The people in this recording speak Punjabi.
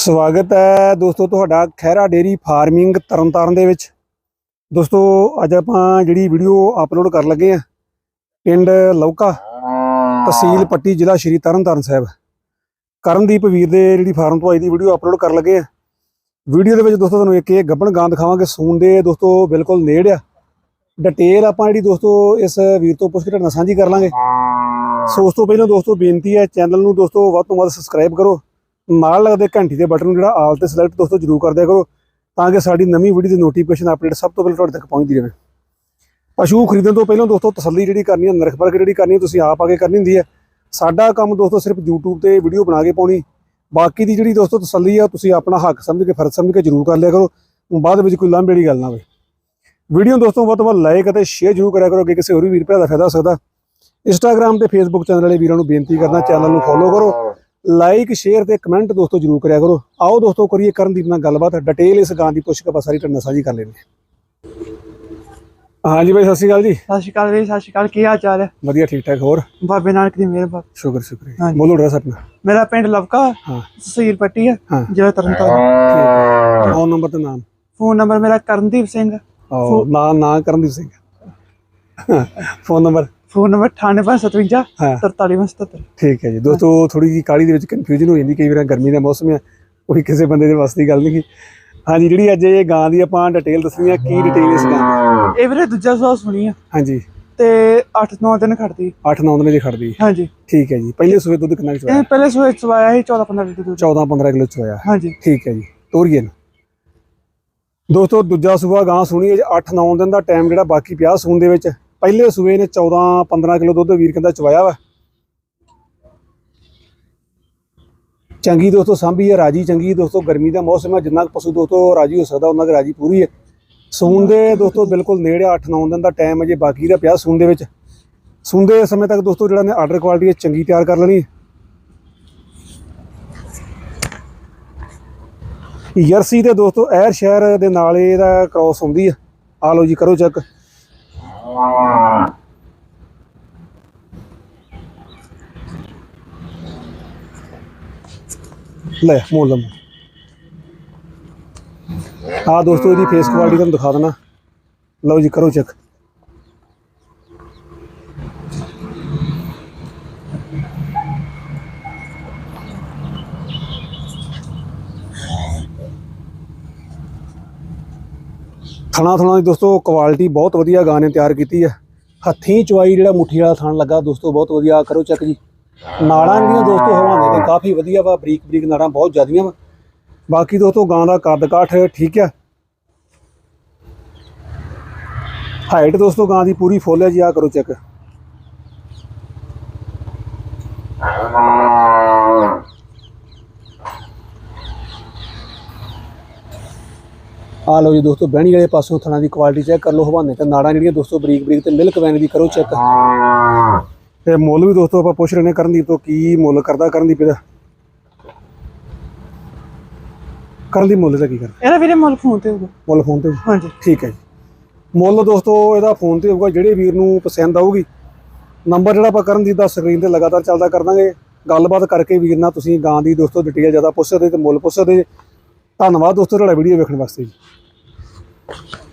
ਸਵਾਗਤ ਹੈ ਦੋਸਤੋ ਤੁਹਾਡਾ ਖਹਿਰਾ ਡੇਰੀ ਫਾਰਮਿੰਗ ਤਰਨਤਾਰਨ ਦੇ ਵਿੱਚ। ਦੋਸਤੋ, ਅੱਜ ਆਪਾਂ ਜਿਹੜੀ ਵੀਡੀਓ ਅਪਲੋਡ ਕਰਨ ਲੱਗੇ ਆ ਪਿੰਡ ਲੌਕਾ ਤਹਿਸੀਲ ਪੱਟੀ ਜ਼ਿਲ੍ਹਾ ਸ਼੍ਰੀ ਤਰਨਤਾਰਨ ਸਾਹਿਬ। ਕਰਨਦੀਪ ਵੀਰ ਦੇ ਜਿਹੜੀ ਫਾਰਮ ਤੋਂ ਅੱਜ ਦੀ ਵੀਡੀਓ ਅਪਲੋਡ ਕਰ ਲੱਗੇ ਆ ਵੀਡੀਓ ਦੇ ਵਿੱਚ ਦੋਸਤੋ ਤੁਹਾਨੂੰ ਇੱਕ ਇਹ ਗੱਬਣ ਗਾਂ ਦਿਖਾਵਾਂਗੇ, ਸੂਣ ਦੇ ਦੋਸਤੋ ਬਿਲਕੁਲ ਨੇੜ ਆ। ਡਿਟੇਲ ਆਪਾਂ ਜਿਹੜੀ ਦੋਸਤੋ ਇਸ ਵੀਰ ਤੋਂ ਪੁੱਛ ਕੇ ਤੁਹਾਡੇ ਨਾਲ ਸਾਂਝੀ ਕਰ ਲਾਂਗੇ। ਸੋ ਉਸ ਤੋਂ ਪਹਿਲਾਂ ਦੋਸਤੋ ਬੇਨਤੀ ਹੈ, ਚੈਨਲ ਨੂੰ ਦੋਸਤੋ ਵੱਧ ਤੋਂ ਵੱਧ ਸਬਸਕ੍ਰਾਈਬ ਕਰੋ। ਨਾਲ ਲੱਗਦੇ ਘੰਟੀ ਦੇ ਬਟਨ ਨੂੰ ਜਿਹੜਾ ਆਲ ਤੇ ਸਿਲੈਕਟ ਦੋਸਤੋ ਜਰੂਰ ਕਰ ਦਿਆ ਕਰੋ, ਤਾਂ ਕਿ ਸਾਡੀ ਨਵੀਂ ਵੀਡੀਓ ਦੀ ਨੋਟੀਫਿਕੇਸ਼ਨ ਅਪਡੇਟ ਸਭ ਤੋਂ ਪਹਿਲਾਂ ਤੁਹਾਡੇ ਤੱਕ ਪਹੁੰਚਦੀ ਰਹੇ। ਪਸ਼ੂ ਖਰੀਦਣ ਤੋਂ ਪਹਿਲਾਂ ਦੋਸਤੋ ਤਸੱਲੀ ਜਿਹੜੀ ਕਰਨੀ ਹੈ ਨਰਖ ਪਰਖ ਜਿਹੜੀ ਕਰਨੀ ਹੈ, ਤੁਸੀਂ ਆਪ ਆ ਕੇ ਕਰਨੀ ਹੁੰਦੀ ਹੈ। ਸਾਡਾ ਕੰਮ ਦੋਸਤੋ ਸਿਰਫ YouTube ਤੇ ਵੀਡੀਓ ਬਣਾ ਕੇ ਪਾਉਣੀ। ਬਾਕੀ ਦੀ ਜਿਹੜੀ ਦੋਸਤੋ ਤਸੱਲੀ ਆ, ਤੁਸੀਂ ਆਪਣਾ ਹੱਕ ਸਮਝ ਕੇ, ਫਰਜ਼ ਸਮਝ ਕੇ ਜਰੂਰ ਕਰ ਲਿਆ ਕਰੋ। ਬਾਅਦ ਵਿੱਚ ਕੋਈ ਲਾਂਭੇ ਵਾਲੀ ਗੱਲ ਨਾ ਹੋਵੇ। ਵੀਡੀਓ ਦੋਸਤੋ ਵੱਧ ਤੋਂ ਵੱਧ ਲਾਈਕ ਅਤੇ ਸ਼ੇਅਰ ਜਰੂਰ ਕਰਿਆ ਕਰੋ, ਅੱਗੇ ਕਿਸੇ ਹੋਰ ਵੀ ਵੀਰ ਭਰਾ ਦਾ ਫਾਇਦਾ ਹੋ ਸਕਦਾ। ਇੰਸਟਾਗ੍ਰam ਤੇ ਫੇਸਬੁੱਕ ਚੈਨਲ ਵਾਲੇ ਵੀਰਾਂ ਨੂੰ ਬੇਨਤੀ ਕਰਨਾ ਚੈਨਲ ਨੂੰ ਫੋਲੋ ਕਰੋ। ਲਾਈਕ ਸ਼ੇਅਰ ਤੇ ਕਮੈਂਟ ਦੋਸਤੋ ਜਰੂਰ ਕਰਿਆ ਕਰੋ। ਆਓ ਦੋਸਤੋ ਕਰੀਏ ਕਰਨਦੀਪ ਨਾਲ ਗੱਲਬਾਤ। ਡਿਟੇਲ ਇਸ ਗਾਂ ਦੀ ਪੁੱਛ ਕੇ ਆਪਾਂ ਸਾਰੀ ਨਾਲ ਸਾਂਝੀ ਕਰ ਲੈਂਦੇ ਹਾਂ। ਹਾਂਜੀ ਬਾਈ ਸਤਿ ਸ਼੍ਰੀ ਅਕਾਲ ਜੀ। ਸਤਿ ਸ਼੍ਰੀ ਅਕਾਲ ਵੀਰ ਸਤਿ ਸ਼੍ਰੀ ਅਕਾਲ। ਕੀ ਹਾਲ ਚਾਲ ਹੈ? ਵਧੀਆ ਠੀਕ ਠਾਕ ਹੋਰ? ਬਾਬੇ ਨਾਨਕ ਦੀ ਮਿਹਰ ਬਾਬਾ ਸ਼ੁਕਰ ਸ਼ੁਕਰ। ਬੋਲੋ ਡਰੈਸ ਆਪਣਾ ਮੇਰਾ ਪਿੰਡ ਲਵਕਾ ਹਾਂ। ਤਹਿਸੀਲ ਪੱਟੀ ਹੈ ਜ਼ਿਲ੍ਹਾ ਤਰਨਤਾਰਨ। ਫੋਨ ਨੰਬਰ ਤੇ ਨਾਮ। ਫੋਨ ਨੰਬਰ ਮੇਰਾ ਕਰਨਦੀਪ ਸਿੰਘ। ਨਾ ਨਾ Karandeep Singh. Phone number phone number 9857 ਹਾਂ। 4377 ਠੀਕ ਹੈ ਜੀ। ਦੋਸਤੋ ਥੋੜੀ ਜੀ ਕਾਲੀ ਦੇ ਵਿੱਚ ਕਨਫਿਊਜ਼ਨ ਹੋ ਜਾਂਦੀ ਕਈ ਵਾਰ ਗਰਮੀ ਦਾ ਮੌਸਮ ਹੈ ਕੋਈ ਕਿਸੇ ਬੰਦੇ ਦੇ ਵਾਸਤੇ ਦੀ ਗੱਲ ਨਹੀਂ। ਹਾਂਜੀ ਜਿਹੜੀ ਅੱਜ ਇਹ ਗਾਂ ਦੀ ਆਪਾਂ ਡਿਟੇਲ ਦੱਸਣੀ ਆ ਕੀ ਡਿਟੇਲ ਇਸ ਗਾਂ ਦੀ? ਇਹ ਵੀਰੇ ਦੂਜਾ ਸੁਆਹ ਸੁਣੀ ਆ। ਹਾਂਜੀ। ਤੇ 8-9 ਦਿਨ ਖੜਦੀ 8-9 ਦਿਨ ਦੀ ਖੜਦੀ ਹਾਂਜੀ। ਠੀਕ ਹੈ ਜੀ। ਪਹਿਲੇ ਸੂਏ ਦੁੱਧ ਕਿੰਨਾ ਇਹ ਚੋਇਆ? ਪਹਿਲੇ ਸੂਏ ਚਵਾਇਆ ਸੀ 14-15 ਲੀਟਰ ਦੁੱਧ। 14-15 ਕਿਲੋ ਚੋਇਆ। ਹਾਂਜੀ। ਠੀਕ ਹੈ ਜੀ। ਤੋਰੀਏ ਨੂੰ। ਦੋਸਤੋ ਦੂਜਾ ਸੂਆ ਗਾਂ ਸੁਣੀ ਹੈ 8-9 ਦਿਨ ਦਾ ਟਾਈਮ ਜਿਹੜਾ ਬਾਕੀ ਪਿਆ ਸੂਣ ਦੇ ਵਿੱਚ। ਪਹਿਲੇ ਸੂਏ ਨੇ 14-15 ਕਿਲੋ ਦੁੱਧ ਵੀਰ ਕਹਿੰਦਾ ਚਵਾਇਆ ਵਾ। ਚੰਗੀ ਦੋਸਤੋ ਸਾਂਭੀ ਹੈ, ਰਾਜੀ ਚੰਗੀ ਦੋਸਤੋ, ਗਰਮੀ ਦਾ ਮੌਸਮ ਹੈ, ਜਿੰਨਾ ਕੁ ਪਸ਼ੂ ਦੋਸਤੋ ਰਾਜੀ ਹੋ ਸਕਦਾ, ਉਹਨਾਂ ਦੀ ਰਾਜੀ ਪੂਰੀ ਹੈ। ਸੂਨ ਦੇ ਦੋਸਤੋ ਬਿਲਕੁਲ ਨੇੜੇ 8-9 ਦਿਨ ਦਾ ਟਾਈਮ ਅਜੇ ਬਾਕੀ ਦਾ ਪਿਆ ਸੂਨ ਦੇ ਵਿੱਚ। ਸੂਣ ਦੇ ਸਮੇਂ ਤੱਕ ਦੋਸਤੋ ਜਿਹੜਾ ਨੇ ਆਰਡਰ ਕੁਆਲਿਟੀ ਹੈ ਚੰਗੀ ਤਿਆਰ ਕਰ ਲੈਣੀ ਯਰਸੀ ਦੇ ਦੋਸਤੋ, ਐਰ ਸ਼ਹਿਰ ਦੇ ਨਾਲ ਇਹਦਾ ਕ੍ਰਾਸ ਹੁੰਦੀ ਆ ਆ ਲਓ ਜੀ, ਕਰੋ ਚੈੱਕ ਲੈ ਮੋਲ ਲੰਮ ਆ ਦੋਸਤੋ, ਇਹਦੀ ਫੇਸ ਕੁਆਲਿਟੀ ਤੁਹਾਨੂੰ ਦਿਖਾ ਦੇਣਾ। ਲਓ ਜੀ, ਕਰੋ ਚੈੱਕ ਥਣਾ ਥਣਾ ਦੀ ਦੋਸਤੋ ਕੁਆਲਿਟੀ ਬਹੁਤ ਵਧੀਆ ਗਾਂ ਨੇ ਤਿਆਰ ਕੀਤੀ ਹੈ। ਹੱਥੀਂ ਚਵਾਈ ਜਿਹੜਾ ਮੁੱਠੀ ਵਾਲਾ ਥਣ ਲੱਗਾ, ਦੋਸਤੋ, ਬਹੁਤ ਵਧੀਆ ਕਰੋ ਚੈੱਕ ਜੀ। ਨਾੜਾਂ ਜਿਹੜੀਆਂ ਦੋਸਤੋ ਹਵਾਨੇ ਦੇ ਕਾਫੀ ਵਧੀਆ ਵਾ, ਬਰੀਕ ਬਰੀਕ ਨਾੜਾਂ ਬਹੁਤ ਜ਼ਿਆਦੀਆਂ ਵਾ। ਬਾਕੀ ਦੋਸਤੋ, ਗਾਂ ਦਾ ਕੱਦ ਕਾਠ ਠੀਕ ਹੈ। ਹਾਈਟ ਦੋਸਤੋ, ਗਾਂ ਦੀ ਪੂਰੀ ਫੁੱਲ ਹੈ ਜੀ ਆ ਕਰੋ ਚੈੱਕ ਆ ਲਓ ਜੀ ਦੋਸਤੋ ਬਹਿਣੀ ਵਾਲੇ ਪਾਸੋਂ ਥਣਾ ਦੀ ਕੁਆਲਿਟੀ ਚੈੱਕ ਕਰ ਲਓ ਹਵਾਨੇ ਤੇ ਨਾੜਾਂ ਜਿਹੜੀਆਂ ਦੋਸਤੋ ਬਰੀਕ ਬਰੀਕ ਤੇ ਮਿਲਕ ਵੈਨ ਦੀ ਕਰੋ ਚੈੱਕ ਤੇ ਮੁੱਲ ਵੀ ਦੋਸਤੋ ਆਪਾਂ ਪੁੱਛ ਰਹੇ ਨੇ ਕਰਨਦੀਪ ਤੋਂ ਕੀ ਮੁੱਲ ਕਰਦਾ ਕਰਨਦੀਪ ਇਹਦਾ ਕਰਨਦੀਪ ਮੁੱਲ ਦਾ ਕੀ ਕਰਦਾ? ਇਹਦਾ ਵੀਰੇ ਮੁੱਲ ਫੋਨ ਤੇ ਹੋਊਗਾ। ਮੁੱਲ ਫੋਨ ਤੇ ਹਾਂਜੀ। ਠੀਕ ਹੈ ਜੀ। ਮੁੱਲ ਦੋਸਤੋ ਇਹਦਾ ਫੋਨ ਤੇ ਹੋਊਗਾ ਜਿਹੜੇ ਵੀਰ ਨੂੰ ਪਸੰਦ ਆਊਗੀ। ਨੰਬਰ ਜਿਹੜਾ ਆਪਾਂ ਕਰਨਦੀਪ ਦਾ ਸਕਰੀਨ ਤੇ ਲਗਾਤਾਰ ਚੱਲਦਾ ਕਰ ਦਾਂਗੇ। ਗੱਲਬਾਤ ਕਰਕੇ ਵੀਰ ਨਾਲ ਤੁਸੀਂ ਗਾਂ ਦੀ ਦੋਸਤੋ ਡਿਟੇਲ ਜ਼ਿਆਦਾ ਪੁੱਛ ਸਕਦੇ ਤੇ ਮੁੱਲ ਪੁੱਛ ਸਕਦੇ। ਧੰਨਵਾਦ ਦੋਸਤੋ ਤੁਹਾਡਾ ਵੀਡੀਓ ਵੇਖਣ ਵਾਸਤੇ ਜੀ। Thank you.